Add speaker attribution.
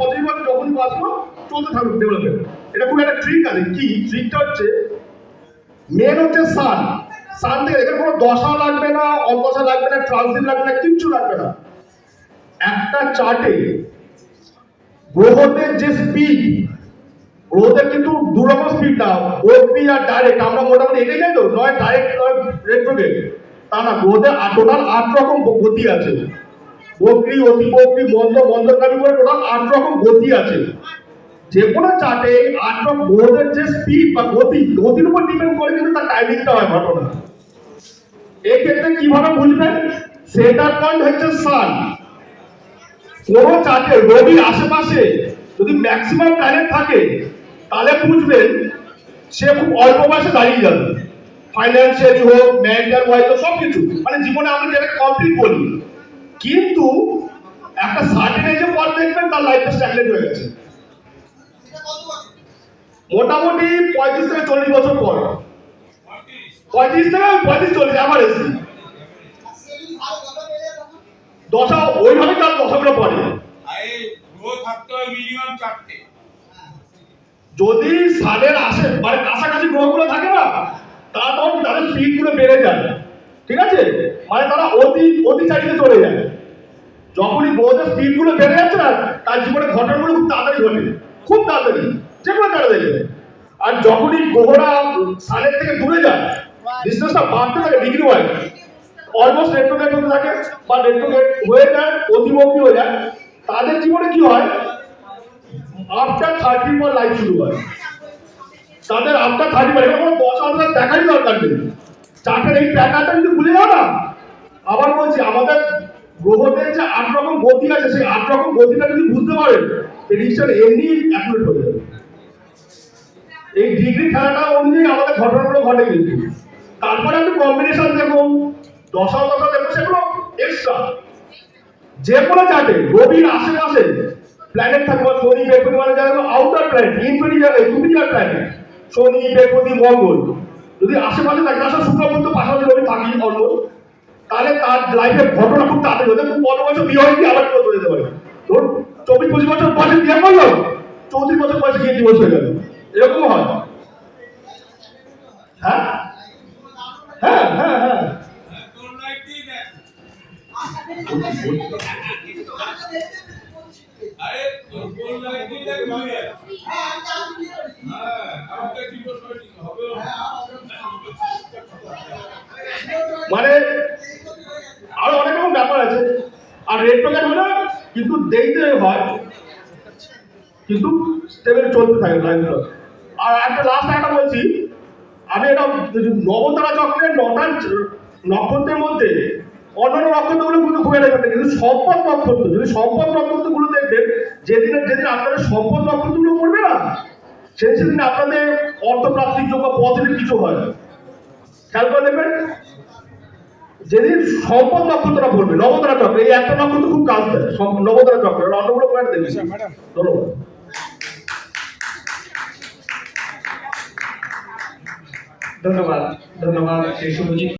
Speaker 1: Positive চলতে এটা খুব একটা ট্রিক আছে। কি? ট্রিকটা হচ্ছে মেন হচ্ছে সান সান থেকে এখানে কোনো দশা লাগবে না অদশা লাগবে না লাগবে না, কিচ্ছু লাগবে না। একটা চার্টে গ্রহদের যে স্পিড গ্রহদের কিন্তু দুরকম স্পিড আর ডাইরেক্ট আমরা মোটামুটি এটাই জানি তো, নয় ডাইরেক্ট নয় রেট্রোগেট তা না, গ্রহদের টোটাল আট রকম গতি আছে। বক্রি, অতি বক্রি মন্দ মন্দকারী করে টোটাল আট রকম গতি আছে। যে কোনো চার্টে আট রকম গ্রহদের যে স্পিড বা গতি, গতির উপর ডিপেন্ড করে কিন্তু তার টাইমিংটা হয় ঘটনা। এক্ষেত্রে কীভাবে বুঝবেন? সেন্টার পয়েন্ট হচ্ছে সান কোন চার্টে রবির আশেপাশে যদি ম্যাক্সিমাম প্ল্যানেট থাকে, তাহলে বুঝবেন সে খুব অল্প বয়সে দাঁড়িয়ে যাবে। ফাইন্যান্সিয়ালি হোক ম্যারিটাল ওয়াইজ হোক সব কিছু মানে জীবনে আমরা যেটাকে কমপ্লিট করি কিন্তু একটা সার্টেন পর দেখবেন, তার লাইফটা স্ট্যাগনেট হয়ে গেছে। মোটামুটি পঁয়ত্রিশ থেকে চল্লিশ বছর পর। পঁয়ত্রিশ থেকে পঁয়ত্রিশ চল্লিশ অ্যাভারেজ দশা ওইভাবে তার দশাগুলো পড়ে। যদি সানের আসে মানে কাছাকাছি গ্রহগুলো থাকে না, তারা তখন তাদের স্পিডগুলো বেড়ে যায়। ঠিক আছে? মানে তারা অতি অতি অতিচারীতে চলে যায়। যখনই গ্রহদের স্পিডগুলো বেড়ে যাচ্ছে না, তার জীবনে ঘটনাগুলো খুব তাড়াতাড়ি ঘটে খুব তাড়াতাড়ি, যে কোনো তাড়াতাড়ি আর যখনই গ্রহরা সানের থেকে দূরে যায় ডিস্টেন্সটা বাড়তে থাকে ডিগ্রি ওয়াইজ অলমোস্ট রেট্রোগেট হতে থাকে বা রেট্রোগেট হয়ে যায় অতিমুখী হয়ে যায়। তাদের জীবনে কি হয়? আফটার থার্টি পর লাইফ শুরু হয়। তাদের আফটার থার্টি পর এটা কোনো দশ হাজার দেখারই দরকার নেই। চারটার এই প্যাটার্নটা যদি ভুলে যাও না। আবার বলছি, আমাদের গ্রহদের যে আট রকম গতি আছে, সেই আট রকম গতিটা যদি বুঝতে পারেন এমনি অ্যাকুরেট হয়ে যাবে। এই ডিগ্রি খেলাটা আমাদের ঘটনাগুলো ঘটে কিন্তু। তারপরে কম্বিনেশন দেখুন দশা দশা দেখুন সেগুলো এক্সট্রা যে কোনো আশেপাশে প্ল্যানেট থাকবে শনি, বৃহস্পতি মানে যারা outer planet infinity planet Shani, Brihaspati, Mangal. যদি আশেপাশে থাকে সাথে শুক্র পর্যন্ত পাশাপাশি রবি থাকি অলমোস্ট তাহলে তার লাইফে ঘটনা খুব তাড়াতাড়ি হতে অল্প বছর বিয়ে হয়ে গিয়ে আবার হয়ে যেতে পারে। ধরুন, চব্বিশ, পঁচিশ বছর বয়সে বিয়ে করল, চৌত্রিশ বছর বয়সে গিয়ে ডিভোর্স হয়ে গেল। এরকম হয়। হ্যাঁ? হ্যাঁ হ্যাঁ হ্যাঁ।
Speaker 2: তোর লাইফ দিয়ে দেখ আরে তোর কোন লাইফ দিয়ে দেখ ঘুরে হ্যাঁ আমাকে কি বলব হবে
Speaker 1: মানে আরও অনেক রকম ব্যাপার আছে আর রেড টোকেন হলে কিন্তু দেখতে হয়, কিন্তু স্টেবল চলতে থাকে লাইফটা আর একটা লাস্ট একটা বলছি, আমি এটা নবতারা চক্রের নটা নক্ষত্রের মধ্যে অন্যান্য নক্ষত্রগুলো কিন্তু খুব একটা ঘটে কিন্তু সম্পদ নক্ষত্র, যদি সম্পদ নক্ষত্রগুলো দেখবেন, যেদিন যেদিন আপনাদের সম্পদ নক্ষত্রগুলো পড়বে না, সেই সেদিন আপনাদের অর্থপ্রাপ্তির যোগ্য পজিটিভ কিছু হয় খেয়াল করে দেখবেন যেদিন সম্পদ নক্ষত্রটা পড়বে নবতারা চক্র এই একটা নক্ষত্র খুব কাজ দেয় নবদরা নবতারা চক্র অন্যগুলো পয়েন্ট দেখবে ধন্যবাদ
Speaker 3: ধন্যবাদ ধন্যবাদ শ্রী শুভজিৎ।